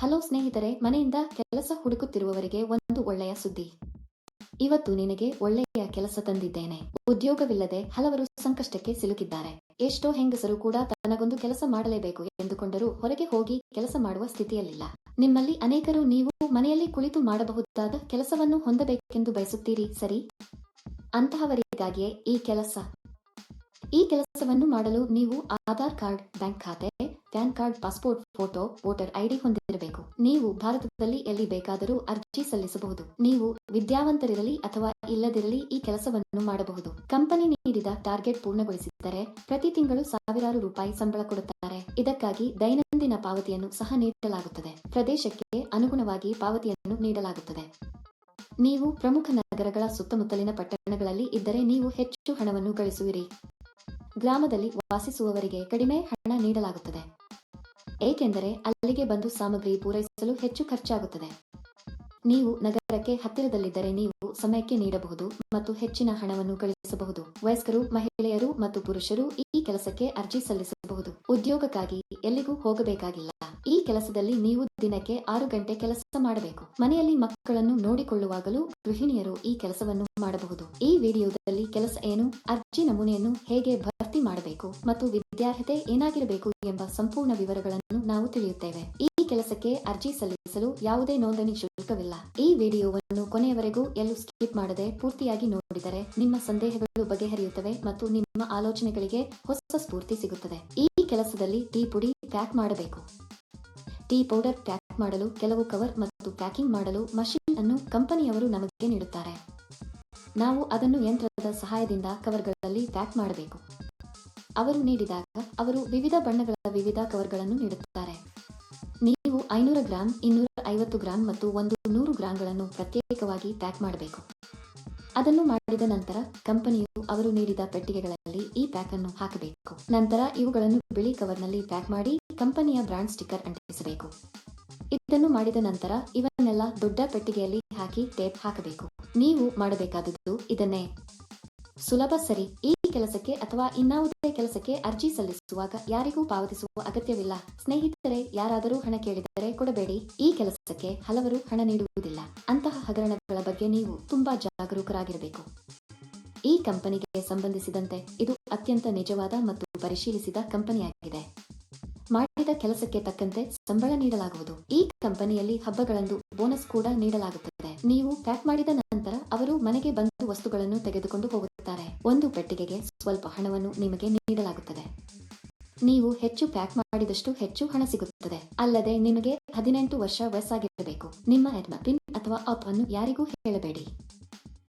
Hello ಸ್ನೇಹಿತರೆ, ಮನೆಯಿಂದ ಕೆಲಸ ಹುಡುಕುತ್ತಿರುವವರಿಗೆ ಒಂದು ಒಳ್ಳೆಯ ಸುದ್ದಿ. ಇವತ್ತು ನಿನಗೆ ಒಳ್ಳೆಯ ಕೆಲಸ ತಂದಿದ್ದೇನೆ. ಉದ್ಯೋಗವಿಲ್ಲದೆ ಹಲವರು ಸಂಕಷ್ಟಕ್ಕೆ ಸಿಲುಕಿದ್ದಾರೆ. ಎಷ್ಟೋ ಹೆಂಗಸರು ಕೂಡ ತನಗೊಂದು ಕೆಲಸ ಮಾಡಲೇಬೇಕು ಎಂದುಕೊಂಡರೂ ಹೊರಗೆ ಹೋಗಿ ಕೆಲಸ ಮಾಡುವ ಸ್ಥಿತಿಯಲ್ಲಿಲ್ಲ. ನಿಮ್ಮಲ್ಲಿ ಅನೇಕರು ನೀವು ಮನೆಯಲ್ಲಿ ಕುಳಿತು ಮಾಡಬಹುದಾದ ಕೆಲಸವನ್ನು ಹೊಂದಬೇಕೆಂದು ಬಯಸುತ್ತೀರಿ, ಸರಿ? ಅಂತಹವರಿಗಾಗಿಯೇ ಈ ಕೆಲಸ. ಈ ಕೆಲಸವನ್ನು ಮಾಡಲು ನೀವು ಆಧಾರ್ ಕಾರ್ಡ್, ಬ್ಯಾಂಕ್ ಖಾತೆ PAN card, passport, photo, voter ID ಹೊಂದಿರಬೇಕು. ನೀವು ಭಾರತದಲ್ಲಿ ಎಲ್ಲಿ ಬೇಕಾದರೂ ಅರ್ಜಿ ಸಲ್ಲಿಸಬಹುದು. ನೀವು ವಿದ್ಯಾವಂತರಿರಲಿ ಅಥವಾ ಇಲ್ಲದಿರಲಿ ಈ ಕೆಲಸವನ್ನು ಮಾಡಬಹುದು. ಕಂಪನಿ ನೀಡಿದ ಟಾರ್ಗೆಟ್ ಪೂರ್ಣಗೊಳಿಸಿದ್ದರೆ ಪ್ರತಿ ತಿಂಗಳು ಸಾವಿರಾರು ರೂಪಾಯಿ ಸಂಬಳ ಕೊಡುತ್ತಾರೆ. ಇದಕ್ಕಾಗಿ ದೈನಂದಿನ ಪಾವತಿಯನ್ನು ಸಹ ನೀಡಲಾಗುತ್ತದೆ. ಪ್ರದೇಶಕ್ಕೆ ಅನುಗುಣವಾಗಿ ಪಾವತಿಯನ್ನು ನೀಡಲಾಗುತ್ತದೆ. ನೀವು ಪ್ರಮುಖ ನಗರಗಳ ಸುತ್ತಮುತ್ತಲಿನ ಪಟ್ಟಣಗಳಲ್ಲಿ ಇದ್ದರೆ ನೀವು ಹೆಚ್ಚು ಹಣವನ್ನು ಗಳಿಸುವಿರಿ. ಗ್ರಾಮದಲ್ಲಿ ವಾಸಿಸುವವರಿಗೆ ಕಡಿಮೆ ಹಣ ನೀಡಲಾಗುತ್ತದೆ. ಏಕೆಂದರೆ ಅಲ್ಲಿಗೆ ಬಂದು ಸಾಮಗ್ರಿ ಪೂರೈಸಲು ಹೆಚ್ಚು ಖರ್ಚಾಗುತ್ತದೆ. ನೀವು ನಗರಕ್ಕೆ ಹತ್ತಿರದಲ್ಲಿದ್ದರೆ ನೀವು ಸಮಯಕ್ಕೆ ನೀಡಬಹುದು ಮತ್ತು ಹೆಚ್ಚಿನ ಹಣವನ್ನು ಗಳಿಸಬಹುದು ವಯಸ್ಕರು, ಮಹಿಳೆಯರು ಮತ್ತು ಪುರುಷರು ಈ ಕೆಲಸಕ್ಕೆ ಅರ್ಜಿ ಸಲ್ಲಿಸಬಹುದು. ಉದ್ಯೋಗಕ್ಕಾಗಿ ಎಲ್ಲಿಗೂ ಹೋಗಬೇಕಾಗಿಲ್ಲ. ಈ ಕೆಲಸದಲ್ಲಿ ನೀವು ದಿನಕ್ಕೆ ಆರು ಗಂಟೆ ಕೆಲಸ ಮಾಡಬೇಕು. ಮನೆಯಲ್ಲಿ ಮಕ್ಕಳನ್ನು ನೋಡಿಕೊಳ್ಳುವಾಗಲೂ ಗೃಹಿಣಿಯರು ಈ ಕೆಲಸವನ್ನು ಮಾಡಬಹುದು. ಈ ವಿಡಿಯೋದಲ್ಲಿ ಕೆಲಸ ಏನು, ಅರ್ಜಿ ನಮೂನೆಯನ್ನು ಹೇಗೆ ಭರ್ತಿ ಮಾಡಬೇಕು ಮತ್ತು ವಿದ್ಯಾರ್ಹತೆ ಏನಾಗಿರಬೇಕು ಎಂಬ ಸಂಪೂರ್ಣ ವಿವರಗಳನ್ನು ನಾವು ತಿಳಿಯುತ್ತೇವೆ. ಈ ಕೆಲಸಕ್ಕೆ ಅರ್ಜಿ ಸಲ್ಲಿಸಲು ಯಾವುದೇ ನೋಂದಣಿ ಶುಲ್ಕವಿಲ್ಲ. ಈ ವಿಡಿಯೋವನ್ನು ಕೊನೆಯವರೆಗೂ ಎಲ್ಲೂ ಸ್ಕಿಪ್ ಮಾಡದೆ ಪೂರ್ತಿಯಾಗಿ ನೋಡಿದರೆ ನಿಮ್ಮ ಸಂದೇಹಗಳು ಬಗೆಹರಿಯುತ್ತವೆ ಮತ್ತು ನಿಮ್ಮ ಆಲೋಚನೆಗಳಿಗೆ ಹೊಸ ಸ್ಫೂರ್ತಿ ಸಿಗುತ್ತದೆ. ಈ ಕೆಲಸದಲ್ಲಿ ಟೀ ಪುಡಿ ಪ್ಯಾಕ್ ಮಾಡಬೇಕು. ಟೀ ಪೌಡರ್ ಪ್ಯಾಕ್ ಮಾಡಲು ಕೆಲವು ಕವರ್ ಮತ್ತು ಪ್ಯಾಕಿಂಗ್ ಮಾಡಲು ಮಷಿನ್ ಅನ್ನು ಕಂಪನಿಯವರು ನಮಗೆ ನೀಡುತ್ತಾರೆ. ನಾವು ಅದನ್ನು ಯಂತ್ರದ ಸಹಾಯದಿಂದ ಕವರ್ಗಳಲ್ಲಿ ಪ್ಯಾಕ್ ಮಾಡಬೇಕು. ಅವರು ನೀಡಿದಾಗ ಅವರು ವಿವಿಧ ಬಣ್ಣಗಳ ವಿವಿಧ ಕವರ್ಗಳನ್ನು ನೀಡುತ್ತಾರೆ. ನೀವು ಐನೂರ ಗ್ರಾಂ ಇನ್ನೂರ ಐವತ್ತು ಗ್ರಾಂ ಮತ್ತು ಒಂದು ನೂರು ಗ್ರಾಂಗಳನ್ನು ಪ್ರತ್ಯೇಕವಾಗಿ ಪ್ಯಾಕ್ ಮಾಡಬೇಕು. ಅದನ್ನು ಮಾಡಿದ ನಂತರ ಕಂಪನಿಯು ಅವರು ನೀಡಿದ ಪೆಟ್ಟಿಗೆಗಳಲ್ಲಿ ಈ ಪ್ಯಾಕ್ ಅನ್ನು ಹಾಕಬೇಕು. ನಂತರ ಇವುಗಳನ್ನು ಬಿಳಿ ಕವರ್ನಲ್ಲಿ ಪ್ಯಾಕ್ ಮಾಡಿ ಕಂಪನಿಯ ಬ್ರಾಂಡ್ ಸ್ಟಿಕ್ಕರ್ ಅಂಟಿಸಬೇಕು. ಇದನ್ನು ಮಾಡಿದ ನಂತರ ಇವನ್ನೆಲ್ಲ ದೊಡ್ಡ ಪೆಟ್ಟಿಗೆಯಲ್ಲಿ ಹಾಕಿ ಟೇಪ್ ಹಾಕಬೇಕು. ನೀವು ಮಾಡಬೇಕಾದದ್ದು ಇದನ್ನೇ. ಸುಲಭ ಸರಿ. ಈ ಕೆಲಸಕ್ಕೆ ಅಥವಾ ಇನ್ನಾವುದೇ ಕೆಲಸಕ್ಕೆ ಅರ್ಜಿ ಸಲ್ಲಿಸುವಾಗ ಯಾರಿಗೂ ಪಾವತಿಸುವ ಅಗತ್ಯವಿಲ್ಲ. ಸ್ನೇಹಿತರೆ, ಯಾರಾದರೂ ಹಣ ಕೇಳಿದರೆ ಕೊಡಬೇಡಿ. ಈ ಕೆಲಸಕ್ಕೆ ಹಲವರು ಹಣ ನೀಡುವುದಿಲ್ಲ. ಅಂತಹ ಹಗರಣಗಳ ಬಗ್ಗೆ ನೀವು ತುಂಬಾ ಜಾಗರೂಕರಾಗಿರಬೇಕು. ಈ ಕಂಪನಿಗೆ ಸಂಬಂಧಿಸಿದಂತೆ ಇದು ಅತ್ಯಂತ ನಿಜವಾದ ಮತ್ತು ಪರಿಶೀಲಿಸಿದ ಕಂಪನಿಯಾಗಿದೆ. ಮಾಡಿದ ಕೆಲಸಕ್ಕೆ ತಕ್ಕಂತೆ ಸಂಬಳ ನೀಡಲಾಗುವುದು. ಈ ಕಂಪನಿಯಲ್ಲಿ ಹಬ್ಬಗಳಂದು ಬೋನಸ್ ಕೂಡ ನೀಡಲಾಗುತ್ತದೆ. ನೀವು ಪ್ಯಾಕ್ ಮಾಡಿದ ನಂತರ ಅವರು ಮನೆಗೆ ಬಂದು ವಸ್ತುಗಳನ್ನು ತೆಗೆದುಕೊಂಡು ಹೋಗುತ್ತಾರೆ. ಒಂದು ಪೆಟ್ಟಿಗೆಗೆ ಸ್ವಲ್ಪ ಹಣವನ್ನು ನಿಮಗೆ ನೀಡಲಾಗುತ್ತದೆ. ನೀವು ಹೆಚ್ಚು ಪ್ಯಾಕ್ ಮಾಡಿದಷ್ಟು ಹೆಚ್ಚು ಹಣ ಸಿಗುತ್ತದೆ. ಅಲ್ಲದೆ ನಿಮಗೆ ಹದಿನೆಂಟು ವರ್ಷ ವಯಸ್ಸಾಗಿರಬೇಕು. ನಿಮ್ಮ ಪಿನ್ ಅಥವಾ ಅಪ್ ಅನ್ನು ಯಾರಿಗೂ ಹೇಳಬೇಡಿ.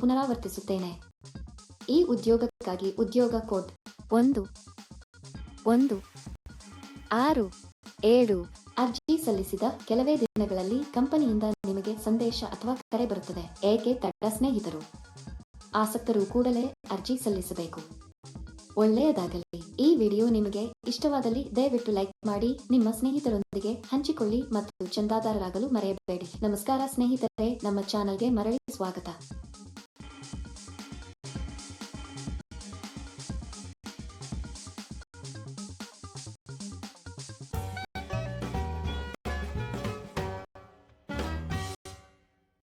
ಪುನರಾವರ್ತಿಸುತ್ತೇನೆ. ಈ ಉದ್ಯೋಗಕ್ಕಾಗಿ ಉದ್ಯೋಗ ಕೋಡ್ ಒಂದು ಒಂದು, ಆರು, ಏಳು ಅರ್ಜಿ ಸಲ್ಲಿಸಿದ ಕೆಲವೇ ದಿನಗಳಲ್ಲಿ ಕಂಪನಿಯಿಂದ ನಿಮಗೆ ಸಂದೇಶ ಅಥವಾ ಕರೆ ಬರುತ್ತದೆ. ಏಕೆ ತಡ ಸ್ನೇಹಿತರು? ಆಸಕ್ತರು ಕೂಡಲೇ ಅರ್ಜಿ ಸಲ್ಲಿಸಬೇಕು. ಒಳ್ಳೆಯದಾಗಲಿ. ಈ ವಿಡಿಯೋ ನಿಮಗೆ ಇಷ್ಟವಾದಲ್ಲಿ ದಯವಿಟ್ಟು ಲೈಕ್ ಮಾಡಿ, ನಿಮ್ಮ ಸ್ನೇಹಿತರೊಂದಿಗೆ ಹಂಚಿಕೊಳ್ಳಿ ಮತ್ತು ಚಂದಾದಾರರಾಗಲು ಮರೆಯಬೇಡಿ. ನಮಸ್ಕಾರ ಸ್ನೇಹಿತರೆ, ನಮ್ಮ ಚಾನಲ್ಗೆ ಮರಳಿ ಸ್ವಾಗತ.